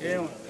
Yeah.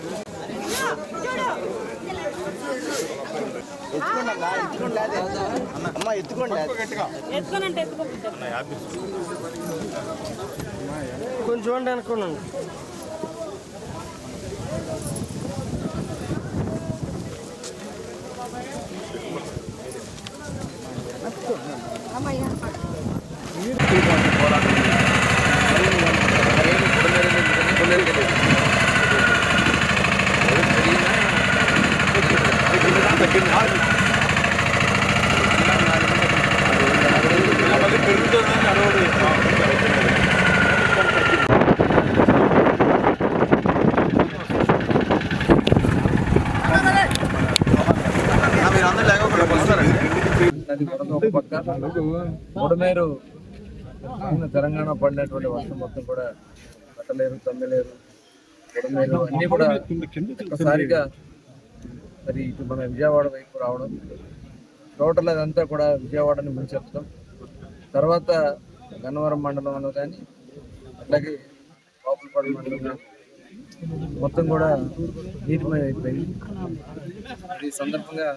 అమ్మ ఎత్తుకోండి కొంచెం చూడండి అనుకున్నాను పైన తెలంగాణ పడినటువంటి వర్షం మొత్తం కూడా పట్టలేరు తమ్మలేరు బుడమేరు అన్ని కూడా ఒక్కసారిగా మరి ఇటు మన విజయవాడ వైపు రావడం టోటల్ అదంతా కూడా విజయవాడని ముంచెత్తడం తర్వాత గన్నవరం మండలంలో కానీ అట్లాగే బాపులపాడు మండలం కానీ మొత్తం కూడా నీటిమయం అయిపోయింది. ఈ సందర్భంగా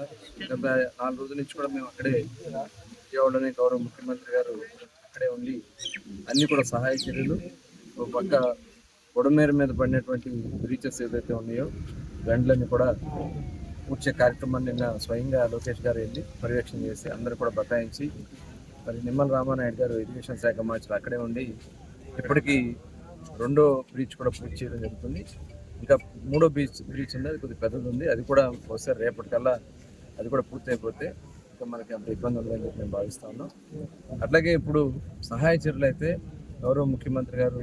గత నాలుగు రోజుల నుంచి కూడా మేము అక్కడే విజయవాడలోనే గౌరవ ముఖ్యమంత్రి గారు అక్కడే ఉండి అన్ని కూడా సహాయ చర్యలు ఒక పక్క గొడమేర మీద పడినటువంటి బ్రీచెస్ ఏదైతే ఉన్నాయో గండ్లన్నీ కూడా పూడ్చే కార్యక్రమాన్ని నిన్న స్వయంగా లోకేష్ గారు వెళ్ళి పర్యవేక్షణ చేసి అందరూ కూడా బతాయించి మరి నిమ్మల రామానాయుడు గారు ఎడ్యుకేషన్ శాఖ మార్చులు అక్కడే ఉండి ఇప్పటికీ రెండో బ్రీచ్ కూడా పూర్తి చేయడం జరుగుతుంది. ఇంకా మూడో బీచ్ బ్రీచ్ ఉంది అది కొద్దిగా పెద్దది ఉంది. అది కూడా ఒకసారి రేపటికల్లా అది కూడా పూర్తయిపోతే ఇంకా మనకి అంత ఇబ్బంది ఉండదని చెప్పి మేము భావిస్తా ఉన్నాం అట్లాగే ఇప్పుడు సహాయ చర్యలు అయితే గౌరవ ముఖ్యమంత్రి గారు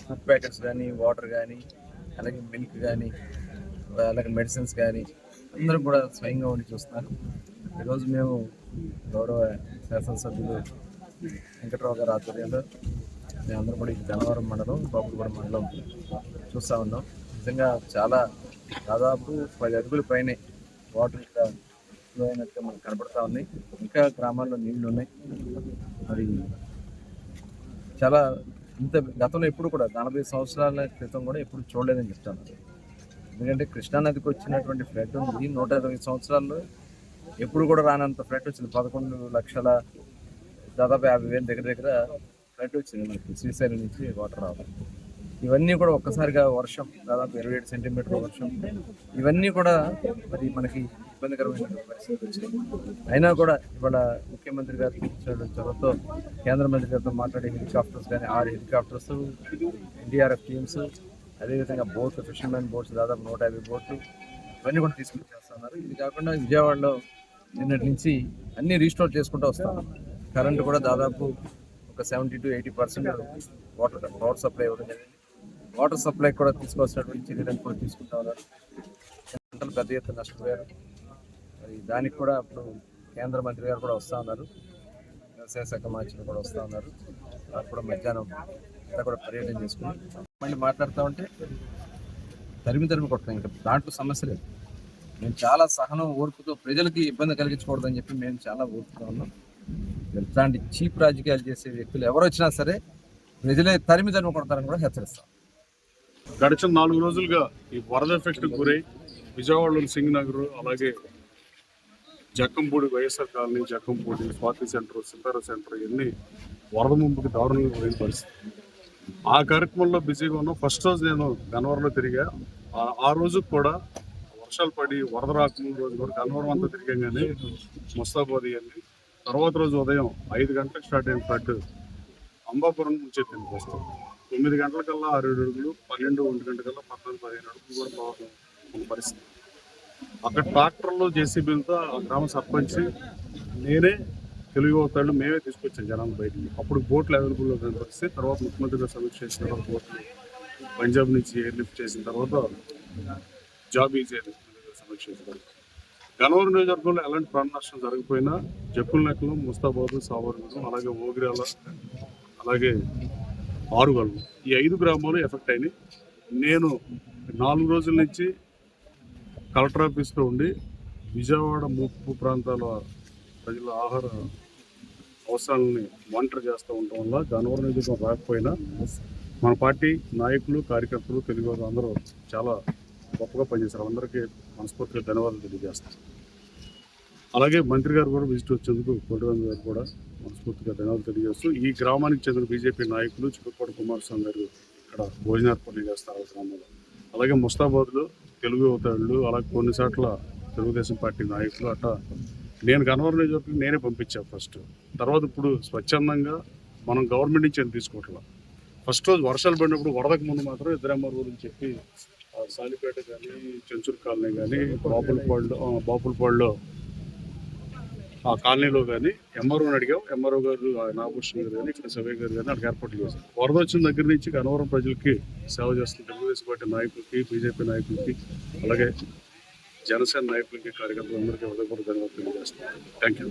ఫుడ్ ప్యాకెట్స్ కానీ వాటర్ కానీ అలాగే మిల్క్ కానీ అలాగే మెడిసిన్స్ కానీ అందరూ కూడా స్వయంగా ఉండి చూస్తున్నారు. ఈరోజు మేము గౌరవ శాసనసభ్యులు వెంకట్రావు గారి ఆధ్వర్యంలో మేమందరం కూడా ఈ గన్నవరం మండలం బాపులగూడ మండలం చూస్తూ ఉన్నాం. నిజంగా చాలా దాదాపు పది అడుగుల పైనే వాటర్ ఇక్కడ ఫ్లో అయినట్టుగా మనకు కనబడతా ఉన్నాయి ఇంకా గ్రామాల్లో నీళ్ళు ఉన్నాయి. మరి చాలా ఇంత గతంలో ఎప్పుడు కూడా నలభై సంవత్సరాల క్రితం కూడా ఎప్పుడు చూడలేదని చెప్తాను. ఎందుకంటే కృష్ణానదికి వచ్చినటువంటి ఫ్లడ్ ఉంది. నూట ఇరవై సంవత్సరాల్లో ఎప్పుడు కూడా రానంత ఫ్లడ్ వచ్చింది. పదకొండు లక్షల దాదాపు యాభై వేల దగ్గర దగ్గర ఫ్లడ్ వచ్చింది మనకి. శ్రీశైలం నుంచి వాటర్ రావడం. ఇవన్నీ కూడా ఒక్కసారిగా వర్షం దాదాపు ఇరవై ఏడు సెంటీమీటర్ల వర్షం. ఇవన్నీ కూడా మరి మనకి ఇబ్బందికరమైన పరిస్థితి వచ్చింది. అయినా కూడా ఇవాళ ముఖ్యమంత్రి గారు చూపించిన చొరవతో కేంద్ర మంత్రి గారితో మాట్లాడే హెలికాప్టర్స్ కానీ ఆరు హెలికాప్టర్స్ ఎన్డీఆర్ఎఫ్ టీమ్స్ అదేవిధంగా బోట్లు ఫిషర్మెన్ బోట్స్ దాదాపు నూట యాభై బోట్లు ఇవన్నీ కూడా తీసుకుని చేస్తున్నారు ఇది కాకుండా విజయవాడలో నిన్నటి నుంచి అన్ని రీస్టోర్ చేసుకుంటూ వస్తాం. కరెంటు కూడా దాదాపు ఒక seventy to eighty percent water power supply ఇవ్వడం జరిగింది. వాటర్ సప్లై కూడా తీసుకొచ్చినటువంటి చర్యలను కూడా తీసుకుంటా ఉన్నారు. పంటలు పెద్ద ఎత్తున నష్టపోయారు. మరి దానికి కూడా ఇప్పుడు కేంద్ర మంత్రి గారు కూడా వస్తూ ఉన్నారు. వ్యవసాయ శాఖ మంత్రులు కూడా వస్తూ ఉన్నారు. వారు కూడా మధ్యాహ్నం అంతా కూడా పర్యటన చేసుకున్నారు మళ్ళీ మాట్లాడుతూ ఉంటే. తరిమి తరిమి కొట్టడం ఇంకా దాంట్లో సమస్య లేదు. మేము చాలా సహనం ఓర్పుతో ప్రజలకి ఇబ్బంది కలిగించకూడదని చెప్పి మేము చాలా ఓర్పుతో ఉన్నాం. ఇట్లాంటి చీప్ రాజకీయాలు చేసే వ్యక్తులు ఎవరు వచ్చినా సరే ప్రజలే తరిమి తరిమి కొడతారని కూడా హెచ్చరిస్తాం. గడిచిన నాలుగు రోజులుగా ఈ వరద ఎఫెక్ట్ గురై విజయవాడలోని సింగ్ నగర్ అలాగే Jakkampudi YSR colony Jakkampudi Swathi centre Sitara centre ఇవన్నీ వరద ముంపుకి దారుణంగా పోయిన పరిస్థితి. ఆ కార్యక్రమంలో బిజీగా ఉన్నాం. ఫస్ట్ రోజు నేను గన్నవరంలో తిరిగా. ఆ- రోజు కూడా వర్షాలు పడి వరద రాకముందు రోజు కూడా గన్నవరం అంతా తిరిగాం కానీ ముస్తాబాద్ ఇవన్నీ తర్వాత రోజు ఉదయం ఐదు గంటలకు స్టార్ట్ అయిన ఫ్లడ్. అంబాపురం ముంచెత్తింది ఫస్ట్ తొమ్మిది గంటలకల్లా ఆరు ఏడు అడుగులు పన్నెండు ఒంటి గంటకల్లా పద్నాలుగు పదిహేను అడుగులు కూడా పోవడం ఉన్న పరిస్థితి. అక్కడ ట్రాక్టర్లు జేసీబీలతో ఆ గ్రామ సర్పంచ్ నేనే తెలుగు అవుతాడు మేమే తీసుకొచ్చాం జనాలు బయటికి. అప్పుడు బోట్లు అవైలబుల్లో లేని తర్వాత ముఖ్యమంత్రిగా సమీక్ష చేసిన తర్వాత బోట్లు పంజాబ్ నుంచి ఎయిర్ లిఫ్ట్ చేసిన తర్వాత జాబ్ ఈజీ అయింది సమీక్ష చేసిన తర్వాత. గనవరం నియోజకవర్గంలో ఎలాంటి ప్రాణ నష్టం జరగకపోయినా జప్పుల నెక్కలు ముస్తాబాద్ సావర్గం అలాగే ఓగిరాల అలాగే ఆరుగలం ఈ ఐదు గ్రామాలు ఎఫెక్ట్ అయినాయి. నేను నాలుగు రోజుల నుంచి కలెక్టర్ ఆఫీస్లో ఉండి విజయవాడ ముప్పు ప్రాంతాల ప్రజల ఆహార అవసరాలని మానిటర్ చేస్తూ ఉండటం వల్ల గన్నవరం నియోజకవర్గం రాకపోయినా మన పార్టీ నాయకులు కార్యకర్తలు తెలుగు వాళ్ళు అందరూ చాలా గొప్పగా పనిచేశారు. అందరికీ మనస్ఫూర్తిగా ధన్యవాదాలు తెలియజేస్తాం. అలాగే మంత్రి గారు కూడా విజిట్ వచ్చేందుకు కోటిరాజు గారు కూడా మనస్ఫూర్తిగా ధన్యవాదాలు తెలియజేస్తూ ఈ గ్రామానికి చెందిన బీజేపీ నాయకులు చిక్కుపాటి కుమారస్వామి గారు ఇక్కడ భోజనార్పణ చేస్తారు ఆ గ్రామంలో. అలాగే ముస్తాబాద్లో తెలుగు యువతలు అలాగే కొన్ని చోట్ల తెలుగుదేశం పార్టీ నాయకులు అట్లా నేను కనవరం నియోజకవర్గం నేనే పంపించాను ఫస్ట్ తర్వాత ఇప్పుడు స్వచ్ఛందంగా మనం గవర్నమెంట్ నుంచి ఏం తీసుకోవట్లా? ఫస్ట్ రోజు వర్షాలు పడినప్పుడు వరదకు ముందు మాత్రం ఇద్దరమ్మర్ గురించి చెప్పి ఆ, సాలిపేట కానీ చెంచూరు కాలనీ కానీ బాపులపాడులో బాపులపాడులో ఆ కాలనీలో కానీ ఎంఆర్ఓని అడిగాం. ఎంఆర్ఓ గారు ఆ నాగభూషణ్ గారు కానీ ఇక్కడ సభ్య గారు కానీ అక్కడ ఏర్పాట్లు చేశారు. వరద వచ్చిన దగ్గర నుంచి కనవరం ప్రజలకి సేవ చేస్తున్న తెలుగుదేశం పార్టీ నాయకులకి బీజేపీ నాయకులకి అలాగే జనసేన నాయకులకి కార్యకర్తలందరికీ హృదయపూర్వక ధన్యవాదాలు తెలియజేస్తున్నాను. Thank you